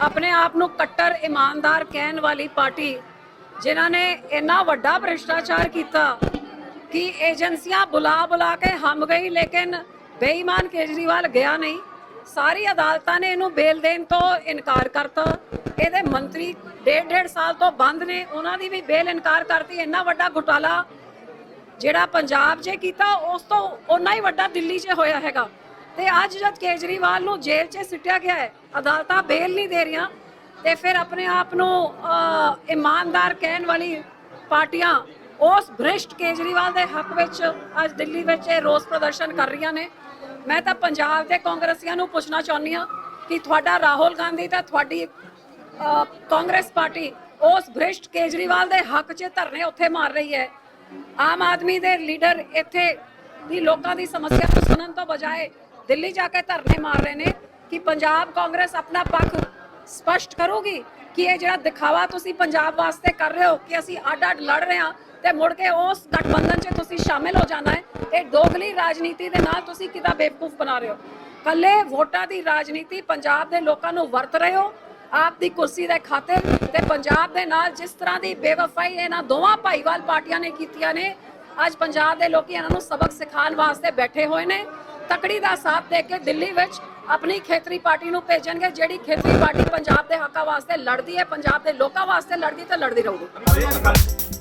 ਆਪਣੇ ਆਪ ਨੂੰ ਕੱਟਰ, ਇਮਾਨਦਾਰ ਕਹਿਣ ਵਾਲੀ ਪਾਰਟੀ, ਜਿਨ੍ਹਾਂ ਨੇ ਇੰਨਾ ਵੱਡਾ ਭ੍ਰਿਸ਼ਟਾਚਾਰ ਕੀਤਾ ਕਿ ਏਜੰਸੀਆਂ ਬੁਲਾ ਬੁਲਾ ਕੇ ਹਮ ਗਈ, ਲੇਕਿਨ ਬੇਈਮਾਨ ਕੇਜਰੀਵਾਲ ਗਿਆ ਨਹੀਂ। ਸਾਰੀ ਅਦਾਲਤਾਂ ਨੇ ਇਹਨੂੰ ਬੇਲ ਦੇਣ ਤੋਂ ਇਨਕਾਰ ਕਰਤਾ। ਇਹਦੇ ਮੰਤਰੀ ਡੇਢ ਡੇਢ ਸਾਲ ਤੋਂ ਬੰਦ ਨੇ, ਉਹਨਾਂ ਦੀ ਵੀ ਬੇਲ ਇਨਕਾਰ ਕਰਤੀ। ਇੰਨਾ ਵੱਡਾ ਘੁਟਾਲਾ ਜਿਹੜਾ ਪੰਜਾਬ 'ਚ ਕੀਤਾ, ਉਸ ਤੋਂ ਓਨਾ ਹੀ ਵੱਡਾ ਦਿੱਲੀ 'ਚ ਹੋਇਆ ਹੈਗਾ। ਤੇ ਅੱਜ ਜਦ ਕੇਜਰੀਵਾਲ ਨੂੰ ਜੇਲ੍ਹ 'ਚ ਸਿੱਟਿਆ ਗਿਆ ਹੈ, ਅਦਾਲਤਾਂ ਬੇਲ ਨਹੀਂ ਦੇ ਰਹੀਆਂ ਤੇ ਫਿਰ ਆਪਣੇ ਆਪ ਨੂੰ ਇਮਾਨਦਾਰ ਕਹਿਣ ਵਾਲੀ ਪਾਰਟੀਆਂ ਉਸ ਭ੍ਰਿਸ਼ਟ ਕੇਜਰੀਵਾਲ ਦੇ ਹੱਕ ਵਿੱਚ ਅੱਜ ਦਿੱਲੀ ਵਿੱਚ ਇਹ ਰੋਸ ਪ੍ਰਦਰਸ਼ਨ ਕਰ ਰਹੀਆਂ ਨੇ। ਮੈਂ ਤਾਂ ਪੰਜਾਬ ਦੇ ਕਾਂਗਰਸੀਆਂ ਨੂੰ ਪੁੱਛਣਾ ਚਾਹੁੰਦੀ ਹਾਂ ਕਿ ਤੁਹਾਡਾ ਰਾਹੁਲ ਗਾਂਧੀ ਤਾਂ ਤੁਹਾਡੀ ਕਾਂਗਰਸ ਪਾਰਟੀ ਉਸ ਭ੍ਰਿਸ਼ਟ ਕੇਜਰੀਵਾਲ ਦੇ ਹੱਕ 'ਚ ਧਰਨੇ ਉੱਥੇ ਮਾਰ ਰਹੀ ਹੈ। ਆਮ ਆਦਮੀ ਦੇ ਲੀਡਰ ਇੱਥੇ ਦੀ ਲੋਕਾਂ ਦੀ ਸਮੱਸਿਆ ਨੂੰ ਸੁਣਨ ਤੋਂ ਬਜਾਏ ਦਿੱਲੀ ਜਾ ਕੇ ਧਰਨੇ ਮਾਰ ਰਹੇ ਨੇ ਕਿ ਪੰਜਾਬ ਕਾਂਗਰਸ ਆਪਣਾ ਪੱਖ ਸਪਸ਼ਟ ਕਰੂਗੀ ਕਿ ਇਹ ਜਿਹੜਾ ਦਿਖਾਵਾ ਤੁਸੀਂ ਪੰਜਾਬ ਵਾਸਤੇ ਕਰ ਰਹੇ ਹੋ ਕਿ ਅਸੀਂ ਅੱਡ ਅੱਡ ਲੜ ਰਹੇ ਹਾਂ ਤੇ ਮੁੜ ਕੇ ਉਸ ਗਠਬੰਧਨ 'ਚ ਤੁਸੀਂ ਸ਼ਾਮਿਲ ਹੋ ਜਾਣਾ ਹੈ, ਇਹ ਦੋਗਲੀ ਰਾਜਨੀਤੀ ਦੇ ਨਾਲ ਤੁਸੀਂ ਕਿਦਾ ਬੇਵਕੂਫ ਬਣਾ ਰਹੇ ਹੋ? ਕੱਲੇ ਵੋਟਾਂ ਦੀ ਰਾਜਨੀਤੀ ਪੰਜਾਬ ਦੇ ਲੋਕਾਂ ਨੂੰ ਵਰਤ ਰਹੇ ਹੋ, ਆਪ ਦੀ ਕੁਰਸੀ ਦੇ ਖਾਤਰ ਤੇ ਪੰਜਾਬ ਦੇ ਨਾਲ ਜਿਸ ਤਰ੍ਹਾਂ ਦੀ ਬੇਵਫਾਈ ਇਹਨਾਂ ਦੋਵਾਂ ਭਾਈਵਾਲ ਪਾਰਟੀਆਂ ਨੇ ਕੀਤੀਆਂ ਨੇ, ਅੱਜ ਪੰਜਾਬ ਦੇ ਲੋਕੀ ਇਹਨਾਂ ਨੂੰ ਸਬਕ ਸਿਖਾਉਣ ਵਾਸਤੇ ਬੈਠੇ ਹੋਏ ਨੇ। ਤਕੜੀ ਦਾ ਸਾਥ ਦੇ ਕੇ ਦਿੱਲੀ ਵਿੱਚ ਆਪਣੀ ਖੇਤਰੀ ਪਾਰਟੀ ਨੂੰ ਭੇਜਣਗੇ, ਜਿਹੜੀ ਖੇਤਰੀ ਪਾਰਟੀ ਪੰਜਾਬ ਦੇ ਹੱਕਾਂ ਵਾਸਤੇ ਲੜਦੀ ਹੈ, ਪੰਜਾਬ ਦੇ ਲੋਕਾਂ ਵਾਸਤੇ ਲੜਦੀ ਤੇ ਲੜਦੀ ਰਹੂਗੀ।